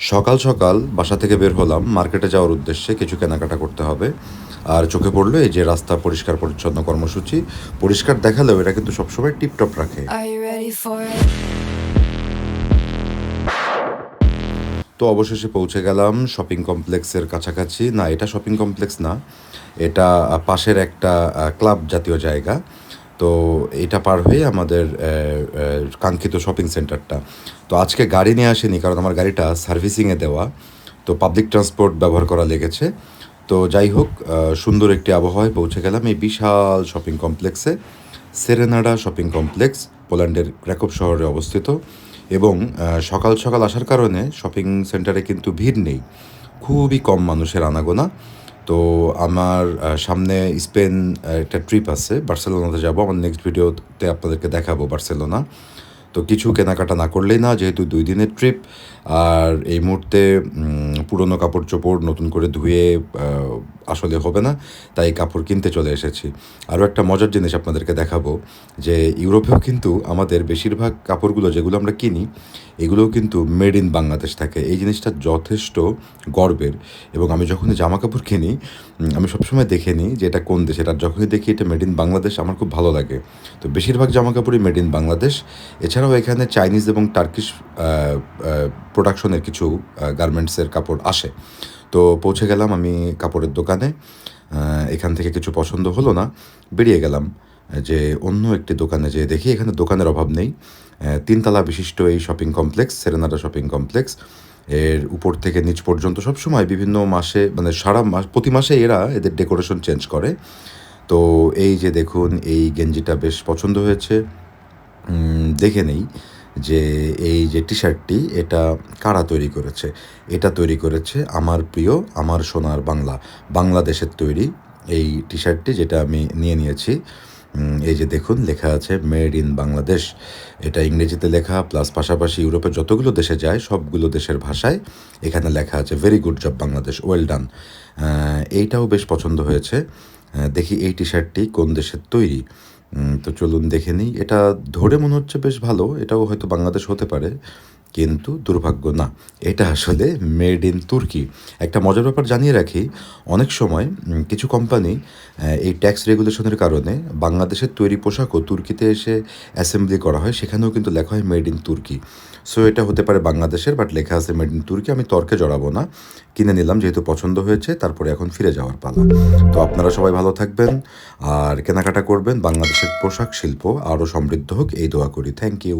সকাল সকাল বাসা থেকে বের হলাম। মার্কেটে যাওয়ার উদ্দেশ্যে কিছু কেনাকাটা করতে হবে। আর চোখে পড়ল এই যে রাস্তা পরিষ্কার পরিচ্ছন্ন কর্মসূচি। পরিষ্কার দেখালেও এটা কিন্তু সবসময় টিপটপ রাখে? তো অবশেষে পৌঁছে গেলাম শপিং কমপ্লেক্সের কাছাকাছি। না এটা শপিং কমপ্লেক্স না। এটা পাশের একটা ক্লাব জাতীয় জায়গা। তো এটা পার হয়ে আমাদের কাঙ্ক্ষিত শপিং সেন্টারটা তো আজকে গাড়ি নিয়ে আসেনি, কারণ আমার গাড়িটা সার্ভিসিংয়ে দেওয়া, তো পাবলিক ট্রান্সপোর্ট ব্যবহার করা লেগেছে। তো যাই হোক সুন্দর একটি আবহাওয়ায় পৌঁছে গেলাম এই বিশাল শপিং কমপ্লেক্সে সেরেনাডা শপিং কমপ্লেক্স পোল্যান্ডের ক্র্যাকপ শহরে অবস্থিত। এবং সকাল সকাল আসার কারণে শপিং সেন্টারে কিন্তু ভিড় নেই। খুবই কম মানুষের আনাগোনা। তো আমার সামনে স্পেন একটা ট্রিপ আছে, বার্সেলোনাতে যাব। আমার নেক্সট ভিডিওতে আপনাদেরকে দেখাবো বার্সেলোনা। তো কিছু কেনাকাটা না করলেই না, যেহেতু দুই দিনের ট্রিপ আর এই মুহূর্তে পুরনো কাপড় চোপড় নতুন করে ধুয়ে আসলে হবে না, তাই কাপড় কিনতে চলে এসেছি। আরও একটা মজার জিনিস আপনাদেরকে দেখাবো, যে ইউরোপেও কিন্তু আমাদের বেশিরভাগ কাপড়গুলো যেগুলো আমরা কিনি, এগুলোও কিন্তু মেড ইন বাংলাদেশ থাকে। এই জিনিসটা যথেষ্ট গর্বের। এবং আমি যখনই জামা কাপড় কিনি আমি সবসময় দেখে নিই যে এটা কোন দেশ। এটা যখনই দেখি এটা মেড ইন বাংলাদেশ, আমার খুব ভালো লাগে। তো বেশিরভাগ জামা কাপড়ই মেড ইন বাংলাদেশ। এছাড়াও এখানে চাইনিজ এবং টার্কিশ প্রোডাকশনের কিছু গার্মেন্টসের কাপড় আসে। তো পৌঁছে গেলাম আমি কাপড়ের দোকানে। এখান থেকে কিছু পছন্দ হলো না, বেরিয়ে গেলাম। যে অন্য একটি দোকানে যে দেখি, এখানে দোকানের অভাব নেই। তিনতলা বিশিষ্ট এই শপিং কমপ্লেক্স সেরেনাডা শপিং কমপ্লেক্স। এর উপর থেকে নিচ পর্যন্ত সবসময় বিভিন্ন মাসে মানে সারা মাস, প্রতি মাসে এরা এদের ডেকোরেশন চেঞ্জ করে। তো এই যে দেখুন, এই গেঞ্জিটা বেশ পছন্দ হয়েছে। দেখে নেই। যে এই যে টি শার্টটি এটা কারা তৈরি করেছে? এটা তৈরি করেছে আমার প্রিয়, আমার সোনার বাংলা, বাংলাদেশের তৈরি এই টি শার্টটি যেটা আমি নিয়ে নিয়েছি। এই যে দেখুন, লেখা আছে মেড ইন বাংলাদেশ এটা ইংরেজিতে লেখা প্লাস পাশাপাশি ইউরোপের যতগুলো দেশে যায়, সবগুলো দেশের ভাষায় এখানে লেখা আছে very good job Bangladesh well done এইটাও বেশ পছন্দ হয়েছে। দেখি এই টি শার্টটি কোন দেশের তৈরি? তো চলুন দেখে নিই। এটা ধরে মনে হচ্ছে বেশ ভালো। এটাও হয়তো বাংলাদেশ হতে পারে। কিন্তু দুর্ভাগ্য না। এটা আসলে মেড ইন তুর্কি একটা মজার ব্যাপার জানিয়ে রাখি, অনেক সময় কিছু কোম্পানি এই ট্যাক্স রেগুলেশনের কারণে বাংলাদেশের তৈরি পোশাকও তুর্কিতে এসে অ্যাসেম্বলি করা হয়, সেখানেও কিন্তু লেখা হয় মেড ইন তুর্কি সো এটা হতে পারে বাংলাদেশের বাট লেখা আছে মেড ইন তুর্কি আমি তর্কে জড়াবো না। কিনে নিলাম যেহেতু পছন্দ হয়েছে, তারপরে এখন ফিরে যাওয়ার পালা। তো আপনারা সবাই ভালো থাকবেন, আর কেনাকাটা করবেন। বাংলাদেশের পোশাক শিল্প আরও সমৃদ্ধ হোক, এই দোয়া করি। Thank you